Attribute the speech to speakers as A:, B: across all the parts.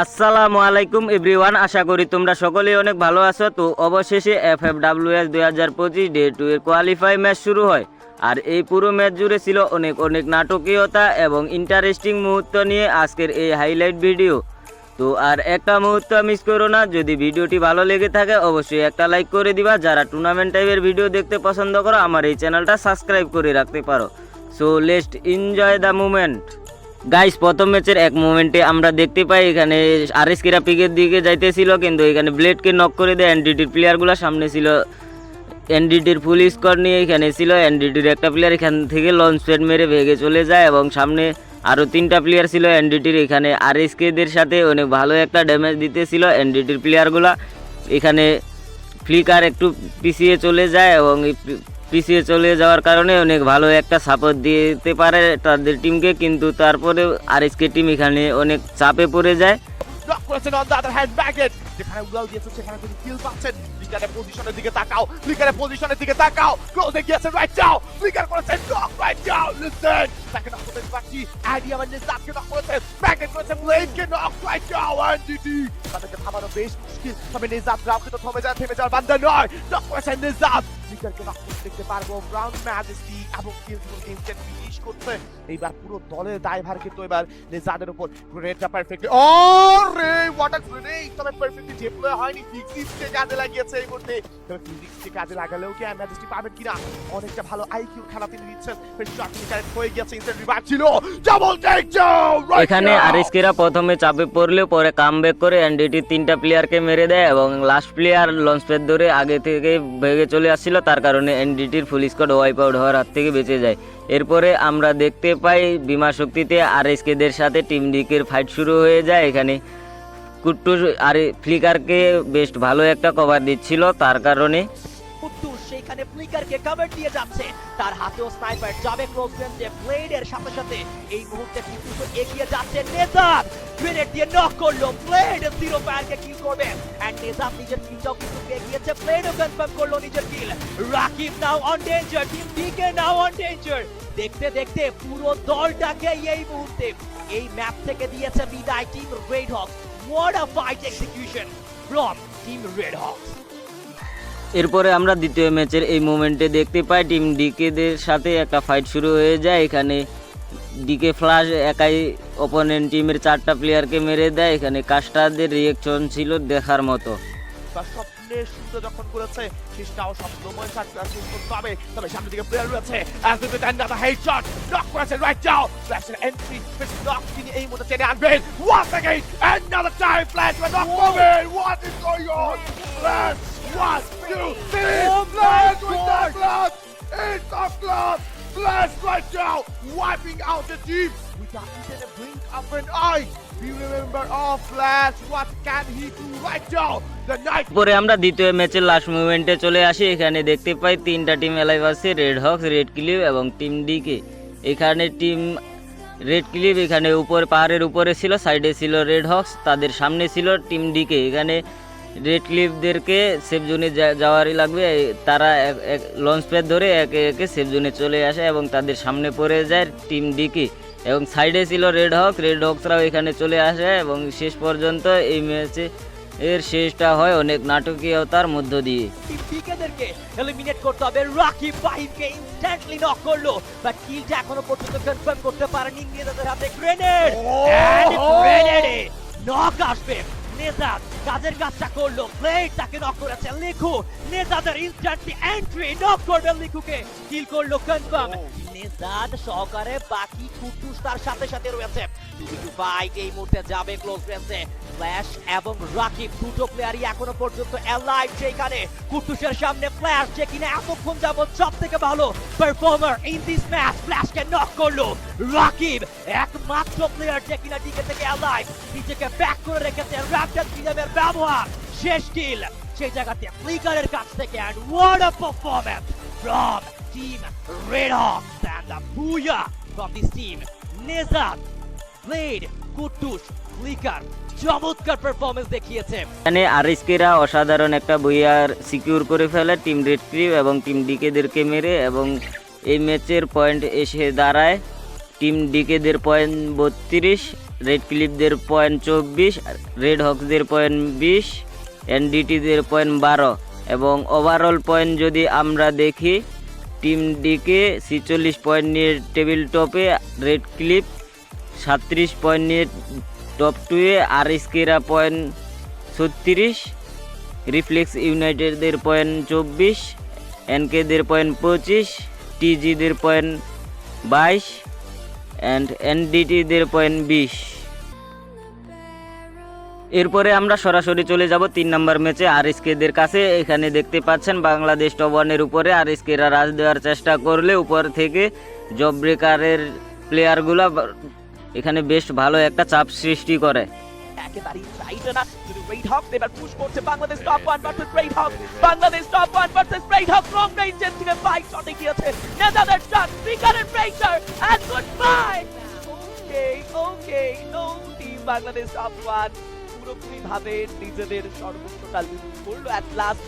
A: আসসালামু আলাইকুম এভরিওয়ান, আশা করি তোমরা সকলেই অনেক ভালো আছো। তো অবশেষে এফ এফ ডাব্লিউ এস দুই হাজার পঁচিশ ডে টু এর কোয়ালিফাই ম্যাচ শুরু হয়। আর এই পুরো ম্যাচ জুড়ে ছিল অনেক অনেক নাটকীয়তা এবং ইন্টারেস্টিং মুহূর্ত নিয়ে আজকের এই হাইলাইট ভিডিও তো আর একটা মুহূর্ত মিস করো না, যদি ভিডিওটি ভালো লেগে থাকে অবশ্যই একটা লাইক করে দিবা। যারা টুর্নামেন্ট টাইপের ভিডিও দেখতে পছন্দ করো, আমার এই চ্যানেলটা সাবস্ক্রাইব করে রাখতে পারো। সো লেস্ট এনজয় দ্য মুমেন্ট গাইস প্রথম ম্যাচের এক মোমেন্টে আমরা দেখতে পাই এখানে আর এস কিরা পিকের দিকে যাইতেছিল, কিন্তু এখানে ব্লেডকে নক করে দেয় এনডিটির প্লেয়ারগুলো সামনে ছিল এনডিটির ফুল স্কোর নিয়ে এখানে ছিল এনডিটির একটা প্লেয়ার এখান থেকে লঞ্চ প্যাড মেরে ভেগে চলে যায় এবং সামনে আরও তিনটা প্লেয়ার ছিল এনডিটির এখানে আর এস কেদের সাথে অনেক ভালো একটা ড্যামেজ দিতেছিল এনডিটির প্লেয়ারগুলা এখানে ফ্লিকার একটু পিছিয়ে চলে যায় এবং পিছিয়ে চলে যাওয়ার কারণে অনেক ভালো একটা সাপোর্ট দিতে পারে তাদের টিমকে কিন্তু তারপরে আর এসকে টিম এখানে অনেক চাপে পড়ে যায়।
B: যেখানে দিয়েছে, সেখানে কিল পাচ্ছেন। লিকারের পজিশনের দিকে তাকাও লিকারের পজিশনের দিকে তাকাও। ক্লোজে গিয়েছে রাইট যাও লিকার করেছেন নক রাইট যাও লিসেন তাকে নক করতে পারছি নিজামকে নক করেছে। করেছে নক রাইট যাও তাদেরকে থামানো বেশ মুশকিল। তবে তো থেমে যায়, থেমে যাওয়ার নয়। নক করেছেন নিজাম লিকারকে নক করতে দেখতে পারব ব্রাউন ম্যাজেস্টি এবং ফিনিশ করতে। এইবার পুরো দলের দায়ভার কিন্তু এবার নিজামের উপর গ্রেনেডটা পারফেক্টলি ও রে হোয়াট আ গ্রেনেড তবে পারফেক্টলি ডিপ্লয় হয়নি ফিজিক্সকে কাজে লাগিয়েছে এই মুহূর্তে। তবে ফিজিক্সকে কাজে লাগালেও কি পাবেন কিনা? অনেকটা ভালো আইকিউ খেলা তিনি দিচ্ছেন শট কারেক্ট হয়ে গেছে ইনস্ট্যান্ট রিভাইভ ছিল। ডাবল টেক
A: এখানে প্রথমে চাপে পড়লেও পরে কাম করে এনডিটি তিনটা প্লেয়ারকে মেরে দেয় এবং লাস্ট প্লেয়ার লঞ্চ প্যাড ধরে আগে থেকে ভেগে চলে আসছিল। তার কারণে এনডিটির ফুল স্কোয়াড ওয়াইপ আউট হওয়ার হাত থেকে বেঁচে যায়। এরপরে আমরা দেখতে পাই বিমা শক্তিতে আর এসকেদের সাথে টিম ডিকের ফাইট শুরু হয়ে যায় এখানে। কুট্টু আর ফ্লিকারকে বেশ ভালো একটা কভার দিচ্ছিল তার কারণে।
C: কুদ্দুস সেইখানে ফ্লিকারকে কভার দিয়ে যাচ্ছে। তার হাতেও স্নাইপার যাবে ক্লোজ রেঞ্জে ব্লেডের সাথে সাথে। এই মুহূর্তে কুদ্দুস এগিয়ে যাচ্ছে নেজার গ্রেনেড দিয়ে নক করল। ব্লেড জিরো ফায়ারকে কিল করবে। এন্ড নেজার নিজের কিলটাও কিন্তু পেয়ে গিয়েছে ব্লেডও কনফার্ম করল নিজের kill Rakib now on danger team DK now on danger দেখতে দেখতে পুরো দলটাকে এই মুহূর্তে, এই ম্যাপ থেকে দিয়েছে বিদায় team Red Hawks what a fight execution. From Team Red Hawks.
A: এরপরে আমরা দ্বিতীয় ম্যাচের এই মোমেন্টে দেখতে পাই টিম ডিকেদের সাথে একটা ফাইট শুরু হয়ে যায়। এখানে ডিকে ফ্লাশ একাই অপোনেন্ট টিমের চারটা প্লেয়ারকে মেরে দেয়। এখানে কাস্টারদের রিয়েকশন ছিল দেখার মতো।
B: বা স্বপ্নের সূত্র যখন করেছে শেষটাও স্বপ্নময় শট ক্লাসিং করতে হবে তবে সামনে দিকে প্লেয়ার রয়েছে as it is under headshot knock করেছে রাইট যাও ফ্ল্যাশের এন্ট্রি ফিক্স নক তিনি এই মুহূর্তে টেনে আনবেন। Once again another time Flash with knock moving what is going on Flash one two three Flash with the Flash it's a Flash Flash! Right now, wiping out the team! Without even a blink of an eye.
A: পরে আমরা দ্বিতীয় ম্যাচের last মুভমেন্টে চলে আসি। এখানে দেখতে পাই তিনটা টিম এলাইভ আছে রেড হক্স রেড ক্লিপ এবং টিম ডিকে এখানে টিম রেড ক্লিপ এখানে উপরে, পাহাড়ের উপরে ছিল সাইডে ছিল রেড হক্স তাদের সামনে ছিল টিম ডিকে এখানে রেড ক্লিপদেরকে সেফ জোনে যাওয়ারই লাগবে। তারা লঞ্চ প্যাড ধরে একে একে সেফ জোনে চলে আসে এবং তাদের সামনে পড়ে যায় টিম ডিকে এবং সাইডে ছিল রেড হক্স রেড হক্সরাও এখানে চলে আসে এবং শেষ পর্যন্ত এই ম্যাচে এর শেষটা হয় অনেক নাটকীয়তার মধ্য দিয়ে।
C: টিম ডিকেদেরকে এলিমিনেট করতে হবে। রাকিব ফাহিমকে ইনস্ট্যান্টলি নক করল। বাট কিলটা এখনও পর্যন্ত কনফার্ম করতে পারেনি ইংরেজদের হাতে। গ্রেনেড এন্ড গ্রেনেডে নক আসবে। নেজাদ কাজের কাজটা করল। ব্লেড তাকে নক করেছে। লিখু নেজাদের ইনস্ট্যান্টলি এন্ট্রি নক করবে লিখুকে। কিল করল কনফার্ম নেজাদ সহকারে বাকি কুটুস তার সাথে সাথে রয়েছে। ফাইট এই মুহূর্তে যাবে ক্লোজ রেঞ্জে ফ্ল্যাশ এবং রাকিব দুটো প্লেয়ারই এখনও পর্যন্ত অ্যালাইভ সেইখানে। কুটুসের সামনে ফ্ল্যাশ যে কিনা এতক্ষণ যাবত সব থেকে ভালো পারফর্মার ইন দিস ম্যাচ ফ্ল্যাশকে নক করল। রাকিব একমাত্র প্লেয়ার যে কিনা দিকে থেকে অ্যালাইভ নিজেকে ব্যাক করে রেখেছে র্যাপটার ফ্রিডমের ব্যবহার। শেষ কিল সেই জায়গাতে ফ্লিকারের কাছ থেকে and what a performance from team red hawks and the Buya from this team Nejad Blade Kutus Flicker চমৎকার পারফরম্যান্স দেখিয়েছে
A: এখানে আরিস্কেরা অসাধারণ একটা বইয়ার সিকিউর করে ফেলে টিম রেড ক্রিপ এবং টিম ডিকেদেরকে মেরে এবং এই ম্যাচের পয়েন্ট এসে দাঁড়ায়। টিম ডিকেদের পয়েন্ট বত্রিশ রেড ক্লিপদের পয়েন্ট চব্বিশ রেড হকসদের পয়েন্ট বিশ এনডিটিদের পয়েন্ট বারো এবং ওভারঅল পয়েন্ট যদি আমরা দেখি টিম ডিকে ছিচল্লিশ পয়েন্ট নিয়ে টেবিল টপে, রেড ক্লিপ সাতত্রিশ পয়েন্ট নিয়ে টপ টুয়ে, আর স্কেরা পয়েন্ট ছত্রিশ, রিফ্লেক্স ইউনাইটেডদের পয়েন্ট চব্বিশ, এনকেদের পয়েন্ট পঁচিশ, টিজিদের পয়েন্ট বাইশ, অ্যান্ড এনডিটিদের পয়েন্ট বিশ। এরপরে আমরা সরাসরি চলে যাব তিন নম্বর ম্যাচে আর এসকেদের কাছে। এখানে দেখতে পাচ্ছেন বাংলাদেশ টপ ওয়ানের উপরে আর এসকেরা রাজ দেওয়ার চেষ্টা করলে উপর থেকে জব ব্রেকারের প্লেয়ারগুলো এখানে বেশ ভালো একটা চাপ সৃষ্টি করে।
D: পুরোপুরি ভাবে নিজেদের সর্বোচ্চটা করল। অ্যাট লাস্ট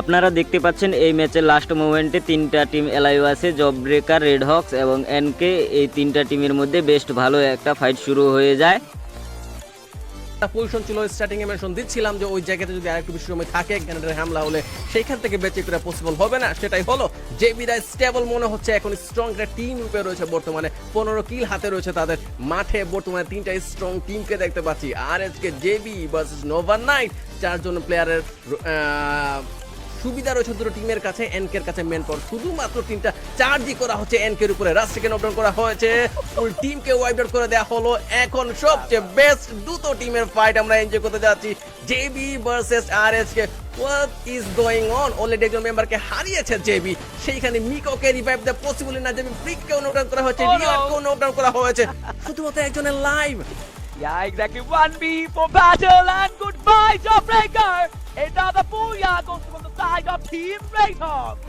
A: আপনারা দেখতে পাচ্ছেন এই ম্যাচের লাস্ট মোমেন্টে তিনটা টিম এলাইভ আছে জব ব্রেকার রেড হক্স এবং এনকে এই তিনটা টিমের মধ্যে বেস্ট ভালো একটা ফাইট শুরু হয়ে যায়।
E: পজিশন ছিল স্টার্টিং এ মেনশন দিচ্ছিলাম যে ওই জায়গাতে যদি আরেকটু বেশি সময় থাকে, ক্যানাডার হামলা হলে সেইখান থেকে বেঁচে করে পসিবল হবে না। সেটাই হলো বিদায় স্টেবল মনে হচ্ছে, এখন স্ট্রং একটা টিম রূপে রয়েছে বর্তমানে। পনেরো কিল হাতে রয়েছে তাদের মাঠে। বর্তমানে তিনটা স্ট্রং টিমকে দেখতে পাচ্ছি। আর এসকে জেবি ভার্সেস নোভার নাইট চারজন প্লেয়ারের সুবিধা রয়েছে দুটো টিমের কাছে এনকের কাছে মেন পর শুধুমাত্র টিমটা চার্জই করা হচ্ছে এনকের উপরে। রাশ থেকে নকডাউন করা হয়েছে। ফুল টিমকে ওয়াইপ আউট করে দেওয়া হলো। এখন সবচেয়ে বেস্ট দুটো টিমের ফাইট আমরা এনজয় করতে যাচ্ছি। JB versus R S K what is going on already একজন মেম্বারকে হারিয়েছে জেবি সেইখানে মিকোকে রিভাইভ দেওয়া পসিবল না জেবি ফ্রিককেও নকডাউন করা হয়েছে।
D: Oh!
E: রিয়ারকেও নকডাউন করা হয়েছে। শুধুমাত্র একজনের live
D: Yeah, exactly. 1v for battle and goodbye, Jawbreaker! Another booyah goes from the side of Team Rayhawk.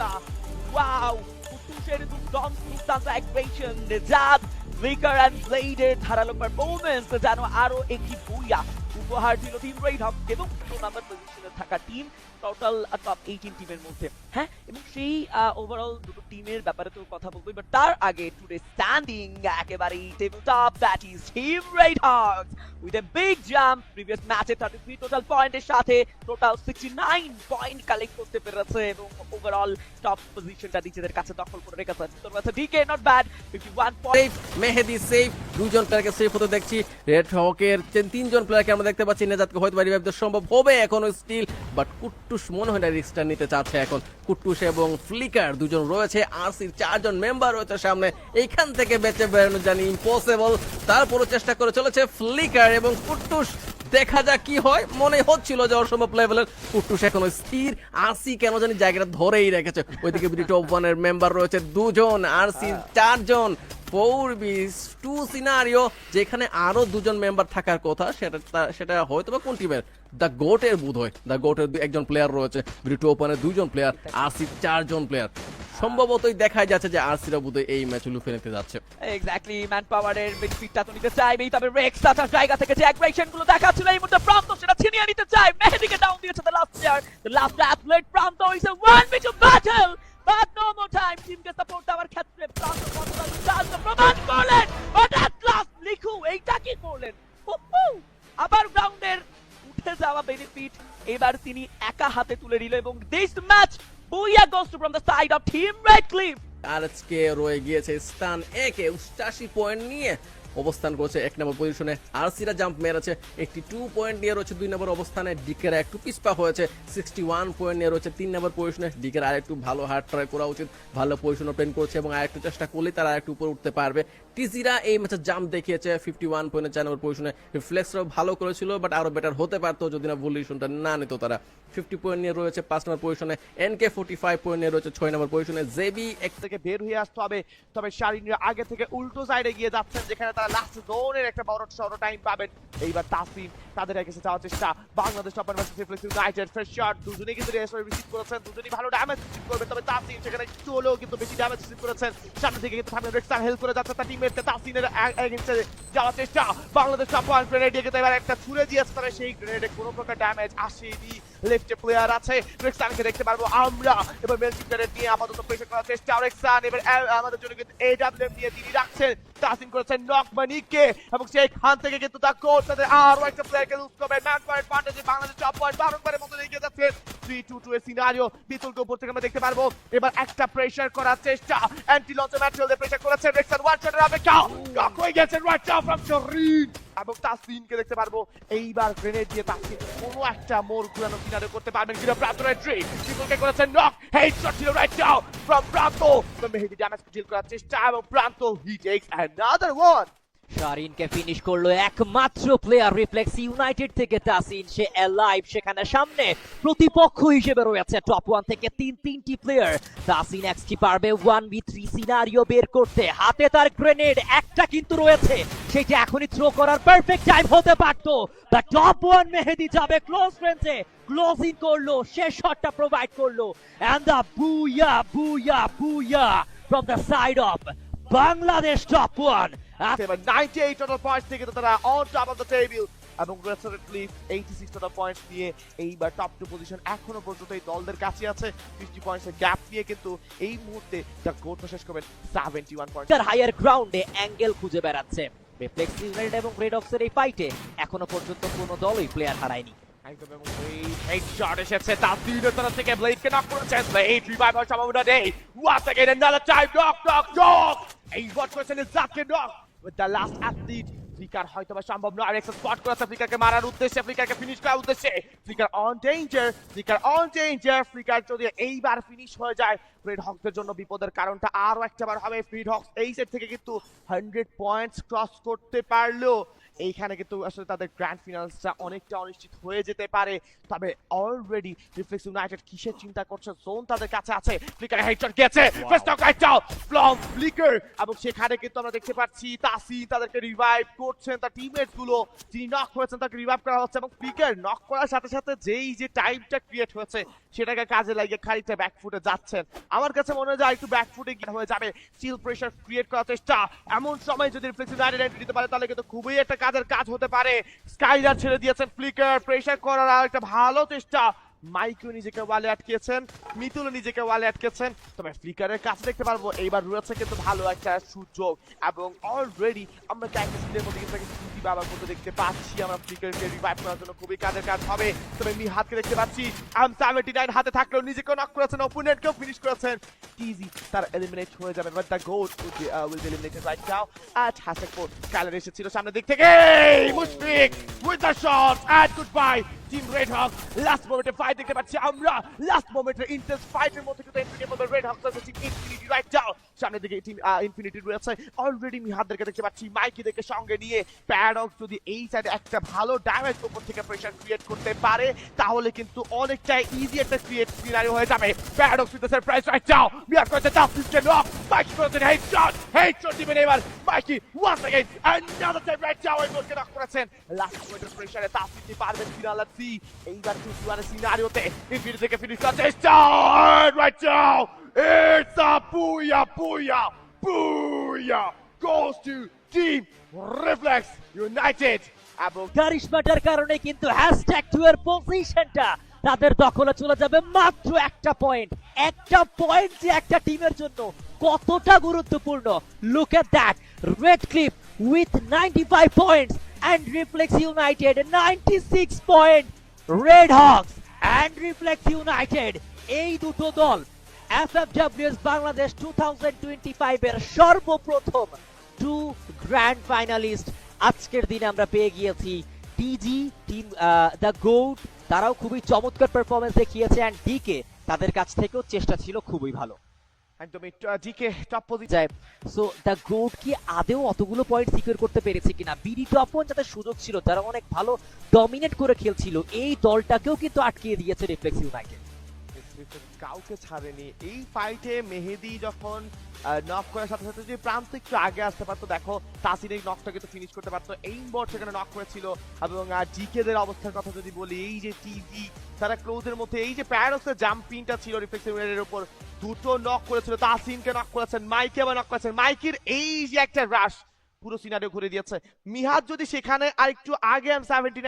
D: Wow! কুতুসের দুর্দান্ত and অ্যাক্টিভেশন নিজাদ উইকার অ্যান্ড ব্লেডের ধারালো পারফরমেন্স যেন আরও একটি উপহার দিল টিম রেইডহক এবং দুটো নাম্বার পজিশনে থাকা টিম টোটাল টপ এইটিন টিমের মধ্যে হ্যাঁ এবং সেই ওভারঅল দুটো টিমের ব্যাপারে তো কথা বলব বাট তার আগে টুডে স্ট্যান্ডিং একেবারেই table top that is team Red Hawk with a big jump previous ম্যাচে থার্টি থ্রি টোটাল পয়েন্টের সাথে total sixty nine point collect করতে পেরেছে, এবং ওভারঅল টপ পজিশনটা নিজেদের কাছে দখল করে রেখেছে। তোর কাছে DK not bad fifty one
E: safe Mehedi safe দুজন প্লেয়ারকে সেফ হতে দেখছি। রেড হকের তিন- তিনজন প্লেয়ারকে আমরা দেখতে পাচ্ছি। নেজাদকে হয়তো বা রিভাইভ সম্ভব হবে এখনও স্টিল বাট কুট্টুস মনে হয় না রিস্কটা নিতে চাচ্ছে এখন। কুট্টুস এবং ফ্লিকার দুজন রয়েছে। আরসির চারজন মেম্বার রয়েছে সামনে, এইখান থেকে বেঁচে বেরোনো জানি ইম্পসিবল তারপরও চেষ্টা করে চলেছে ফ্লিকার এবং কুট্টুস দেখা যাক কি হয়। মনে হচ্ছিল যে অসম্ভব লেভেলের কুট্টুস এখনও স্থির। আরসি কেন জানি জায়গাটা ধরেই রেখেছে। ওইদিকে বিডি টপ ওয়ানের মেম্বার রয়েছে দুজন আরসি চারজন। যেখানে আরও দুজন মেম্বার থাকার কথা। সেটা সেটা হয়তো বা কোন টিমের দ্য গোটের বোধ হয় দ্য গোটের একজন প্লেয়ার রয়েছে। বিডি ওপেনের দুজন প্লেয়ার আরসি চারজন প্লেয়ার সম্ভবতই দেখা যাচ্ছে যে আরসিরা বোধহয় এই ম্যাচ লুফে নিতে যাচ্ছে।
D: এক্স্যাক্টলি ম্যান পাওয়ারের বেনিফিটটা তো নিতে চাইবেই, তবে রেক্স তার জায়গা থেকে যে অ্যাগ্রেশনগুলো দেখাচ্ছিল এই মুহূর্তে প্রান্ত সেটা ছিনিয়ে নিতে চায়। মেহেদিকে ডাউন দিয়েছে the last player the last athlete Pranto is a one beach battle but no more time টিমকে সাপোর্ট দেওয়ার ক্ষেত্রে প্রান্ত কতটা দুর্দান্ত প্রমাণ করলেন। বাট অ্যাট লাস্ট লিখু, এইটা কি করলেন! আবার গ্রাউন্ডের উঠে যাওয়া বেনিফিট এবার তিনি একা হাতে তুলে নিল এবং this match booyah goes to from the side of Team Redcliffe.
E: আর আজকে রয়ে গিয়েছে স্থান একে উনচাশি পয়েন্ট নিয়ে অবস্থান করছে এক নম্বর পজিশনে। আরসিরা জাম্প মেরেছে একটি টু পয়েন্ট নিয়ে রয়েছে দুই নম্বর অবস্থানে। ডিকেরা একটু পিছপা হয়েছে সিক্সটি ওয়ান পয়েন্ট নিয়ে রয়েছে তিন নম্বর পজিশনে। ডিকের আর একটু ভালো হার্ড ট্রাই করা উচিত, ভালো পজিশন ওপেন করছে এবং আর একটু চেষ্টা করলে তারা আর একটু উপরে উঠতে পারবে। টিজিরা এই ম্যাচে জাম্প দেখিয়েছে ফিফটি ওয়ান পয়েন্টের চার নম্বর পজিশনে। রিফ্লেক্সরাও ভালো করেছিল বাট আরও বেটার হতে পারতো যদি না ভুলিশনটা না নিত তারা। ফিফটি পয়েন্ট নিয়ে রয়েছে পাঁচ নম্বর পজিশনে। N K forty five point নিয়ে রয়েছে ছয় নম্বর পজিশনে। জেবি এক
B: থেকে বের হয়ে আসতে হবে, তবে শারিনীরা আগে থেকে উল্টো সাইডে গিয়ে যাচ্ছেন, যেখানে তারা লাস্ট জোনের একটা বড় সড়ো টাইম পাবেন। এইবার তাসিম তাদের কাছে যাওয়ার চেষ্টা। Bangladesh topper versus reflex united first shot দুজনেই কিন্তু রেস রিসিভ করেছেন, দুজনেই ভালো ড্যামেজ রিসিভ করবেন। তবে তাসিম সেখানে একটু হলেও কিন্তু বেশি ড্যামেজ রিসিভ করেছেন। সামনে থেকে কিন্তু সামনে রেক্সার হেল্প করে যাচ্ছে তার টিমমেটকে তাসিনের এগেন্সে যাওয়ার চেষ্টা। বাংলাদেশ টপ ওয়ান গ্রেনেড কিন্তু এবার একটা ছুড়ে দিয়েছে তবে সেই গ্রেনেডে কোনো প্রকার ড্যামেজ আসেনি। লেফটে প্লেয়ার আছে। রেক্সানকে দেখতে পারব আমরা। এবার মেলচিকারের নিয়ে আপাতত প্রেশার করার চেষ্টা রেক্সান। এবার আমাদের জন্য কিন্তু এডাব্লিউএম নিয়ে তিনি রাখছেন। তাসিন করেছেন নক মানিককে এবং সেইখান থেকে কিন্তু তার কোচ তাদের আরও একটা প্লেয়ারকে লুজ করবে। Match point partnership Bangladesh top point বারংবারের মতো এগিয়ে যাচ্ছে। থ্রি টু টু এর সিনারিও বিতুলকে উপর থেকে আমরা দেখতে পারব। এবার একটা প্রেশার করার চেষ্টা। অ্যান্টি লঞ্চ ম্যাটেরিয়াল প্রেশার করেছেন রেক্সান ওয়ান শটের অপেক্ষা। নক হয়ে গেছেন রাইট ফ্রম শরীন এবং তাসলিনকে দেখতে পারব। এইবার গ্রেনেড দিয়ে তাসলিন কোনো একটা মোর ঘুরানো কিনারে করতে পারবেন কিনা প্রান্ত ট্রি বিপুলকে করেছেন নক হেডশট ছিল right down from Pranto. Mehedi damage deal করার চেষ্টা এবং Pranto he takes another one
C: শারিনকে finish করল একমাত্র প্লেয়ার রিফ্লেক্স ইউনাইটেড থেকে তাসিন, সে লাইভ সেখানে সামনে। প্রতিপক্ষ হিসেবে রয়েছে টপ ওয়ান থেকে তিন তিনটি প্লেয়ার তাসিন এক্স পারবে ওয়ান বি থ্রি সিনারিও বের করতে। হাতে তার গ্রেনেড একটা কিন্তু রয়েছে। সেটা এখনই থ্রো করার পারফেক্ট টাইম হতে পারতো। দ্য টপ ওয়ান মেহেদি যাবে ক্লোজ রেঞ্জে ক্লোজিং করল শেষ শটটা প্রোভাইড করল। এন্ড দ্য বুয়া বুয়া বুয়া from the side of Bangladesh top one
B: এবার 98 টোটাল পয়েন্টস থেকে তারা on top of the table এবং রেসারেটলি 86 টোটাল পয়েন্টস নিয়ে এইবার টপ টু পজিশন এখনও পর্যন্ত এই দলদের কাছে আছে। 50 পয়েন্টসের গ্যাপ নিয়ে কিন্তু এই মুহূর্তে শেষ করবেন। 71 পয়েন্ট
C: তার হায়ার গ্রাউন্ডে অ্যাঙ্গেল খুঁজে বেড়াচ্ছে। রিফ্লেক্স এবং রেড এই ফাইটে এখনও পর্যন্ত কোনো দলই প্লেয়ার হারায়নি।
B: একদম থেকে করেছেন ব্লেড রিভাইভ হওয়ার সম্ভাবনা নেই once again another time knock knock knock এই বট করেছেন জাকে নক উইথ দ্য লাস্ট হয়তো বা সম্ভব মারার finish on danger on danger যদি এইবার ফিনিশ হয়ে যায় রেড হকসের জন্য বিপদের কারণটা আরও একটা বার হবে। ফ্রিড হকস এই সেট থেকে কিন্তু হান্ড্রেড পয়েন্টস ক্রস করতে পারল। এইখানে কিন্তু আসলে তাদের গ্র্যান্ড ফিনালসটা অনেকটা অনিশ্চিত হয়ে যেতে পারে। তবে অলরেডি রিফ্লেক্স ইউনাইটেড কিসের চিন্তা করছে? জোন তাদের কাছে আছে। ফ্লিকার হেডশট গেছে। First knock down from flicker এবং সেখানে কিন্তু আমরা দেখতে পাচ্ছি তাসি তাদেরকে রিভাইভ করছেন তার টিমমেটসগুলো। যিনি নক হয়েছেন তাকে রিভাইভ করা হচ্ছে। এবং ফ্লিকার নক করার সাথে সাথে যেই যে টাইমটা ক্রিয়েট হয়েছে সেটাকে কাজে লাগিয়ে খানিকটা ব্যাকফুটে যাচ্ছেন। আমার কাছে মনে হয় একটু ব্যাকফুটে গিয়ে হয়ে যাবে। স্টিল প্রেশার ক্রিয়েট করার চেষ্টা। এমন সময় যদি রিফ্লেক্স ইউনাইটেড দিতে পারে তাহলে কিন্তু খুবই একটা কাজের কাজ হতে পারে। স্কাইলার ছেড়ে দিয়েছেন ফ্লিকার প্রেশার করার আর একটা ভালো চেষ্টা। মাইকেও নিজেকে ওয়ালে আটকেছেন, মিতুলও নিজেকে ওয়ালে আটকেছেন। তবে ফ্লিকারের কাছে দেখতে পারব, এইবার রয়েছে কিন্তু ভালো একটা সুযোগ এবং অলরেডি আমরা মধ্যে কিন্তু বাবার মধ্যে দেখতে পাচ্ছি। আমরা ফ্লিকারকে রিভাইভ করার জন্য খুবই কাজের কাজ হবে। তবে মি হাতকে দেখতে পাচ্ছি, আম সেভেন্টি নাইন হাতে থাকলেও নিজেকেও নক করেছেন ওপোনেন্টকেও ফিনিশ করেছেন। টিজি তার এলিমিনেট হয়ে যাবে but the goat will eliminated right now Skyler এসেছিল সামনের দিক থেকে Mushfiq with the shot goodbye team red hawk last মোমেন্টে ফাইট দেখতে পাচ্ছি আমরা। লাস্ট মোমেন্টে ইন্টেন্স ফাইটের মধ্যে কিন্তু এন্ট্রি নেব red hawk team right down সামনের দিকে টিম ইনফিনিটি রয়েছে অলরেডি মিহাদদেরকে দেখতে পাচ্ছি মাইকি দেখে সঙ্গে নিয়ে প্যারাডক্স যদি এই সাইডে একটা ভালো ড্যামেজ উপর থেকে প্রেশার ক্রিয়েট করতে পারে তাহলে কিন্তু অনেকটা ইজি একটা ক্রিয়েট সিনারিও হয়ে যাবে paradox with surprise right down Mihad করেছে টাফ ফিফকে নক মাইকি করেছে হেডশট হেডশট দিবেন এবার Mikey once again another time right down এই বলকে নক করেছেন লাস্ট মোমেন্টের প্রেশারে তাপ দিতে পারবেন ফিনাল আর সি এইবার টু ওয়ানের সিনারিওতে ইনফিনিটি থেকে ফিনিশ করার চেষ্টা write down It's a booyah, booyah, booyah. Goes to Team Reflex United. এবং
C: কারিশমাটার কারণে কিন্তু হ্যাশট্যাগ টু এর পজিশনটা তাদের দখলে চলে যাবে মাত্র একটা পয়েন্ট একটা পয়েন্ট যে একটা টিমের জন্য কতটা গুরুত্বপূর্ণ। Look at that red clip with 95 points and reflex united 96 point red hawks and reflex united এই দুটো দল এফএফডব্লিউএস বাংলাদেশ 2025 এর সর্বপ্রথম টু গ্র্যান্ড ফাইনালিস্ট আজকের দিনে আমরা পেয়ে গিয়েছি। টিজি টিম দ্য গোট তারাও খুবই চমৎকার পারফরমেন্স দেখিয়েছে অ্যান্ড ডিকে তাদের কাছ থেকেও চেষ্টা ছিল খুবই ভালো।
B: একদমই জিকে টপ পজিশন
C: যায় সো দ্য গোট কি আদেও অতগুলো পয়েন্ট সিকিউর করতে পেরেছে কিনা? বিডি টপ ওয়ান যাদের সুযোগ ছিল তারা অনেক ভালো ডমিনেট করে খেলছিল এই দলটাকেও কিন্তু আটকিয়ে দিয়েছে রিফ্লেক্স ইউনাইটেড
B: কাউকে ছাড়েনি। এই ফাইটে মেহেদি যখন নক করার সাথে সাথে যে প্রান্ত একটু আগে আসতে পারতো, দেখো তাসির এই নকটা কিন্তু ফিনিশ করতে পারতো। এই বট সেখানে নক করেছিল। এবং জিকে দের অবস্থার কথা যদি বলি, এই যে টিভি তারা ক্লোজের মধ্যে, এই যে প্যারোসের জাম্পিংটা ছিল রিফ্লেক্সিভ উপর, দুটো নক করেছিল। তাসিনকে নক করেছেন মাইকে আবার নক করেছেন। মাইকের এই যে একটা রাশ পুরো সিনারিও ঘুরে দিয়েছে। মিহাদ যদি সেখানে আর একটু আগে এম সেভেন্টি